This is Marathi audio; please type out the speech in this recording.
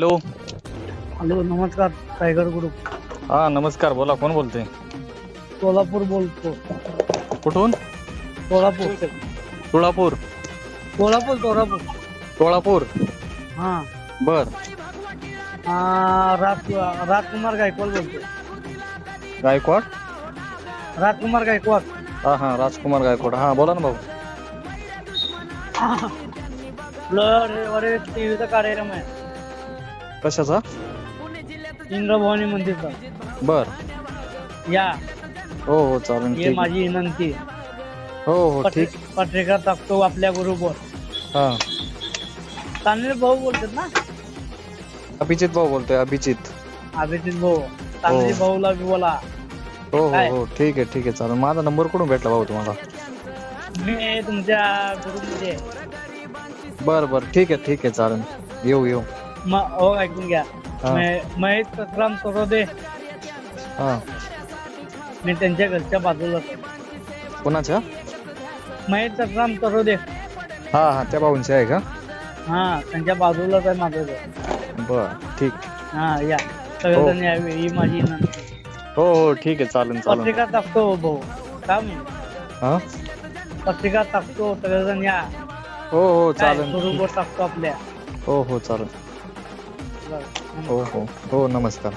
हॅलो. हॅलो नमस्कार टायगर ग्रुप हा नमस्कार बोला कोण बोलते सोलापूर बोलतो. कुठून? सोलापूर. तुळापूर सोलापूर सोलापूर. टोळापूर हा. बर. आ, राज राजकुमार गायकवाड बोलतो गायकवाड? राजकुमार गायकवाड. हा हा राजकुमार गायकवाड. हा बोला ना भाऊ. आपलं रविवारी टीव्हीचा कार्यक्रम आहे. कशाचा? इंद्रभवानी मंदिरचा बर. या. हो हो चालेल हे ठीक आहे. माझी विनंती. हो हो ठीक. पत्रि- पत्रिका टाकतो आपल्या ग्रुपवर. हा. तांदळे भाऊ बोलतात ना? अभिजित भाऊ बोलतोय अभिजित. अभिजित भाऊ. तांदळे हो. भाऊला बी बोला. हो हो काय? हो ठीक आहे ठीक आहे चालेल. माझा नंबर कुठून भेटला भाऊ तुम्हाला? मी तुमच्या ग्रुपमध्ये. बर बर ठीक आहे ठीक आहे चालेल. येऊ येऊ. हो ऐकून घ्या. हा. म- महेश सतराम सरोदे. हा. मी त्यांच्या घरच्या बाजूला. कोणाच्या? महेश सतराम सरोदे. हा हा त्या भाऊंचे आहे का? हा त्यांच्या बाजूलाच आहे माझं घर. बर ठीक. हा या. सगळेजण यावे ही माझी विनंती हो हो ठीक आहे चालेल चालेल. पत्रिका टाकतो भाऊ. काय हा? पत्रिका टाकतो सगळेजण या. हो हो काय चालेल. ग्रुपवर टाकतो आपल्या. हो हो चालेल. हो हो. हो नमस्कार.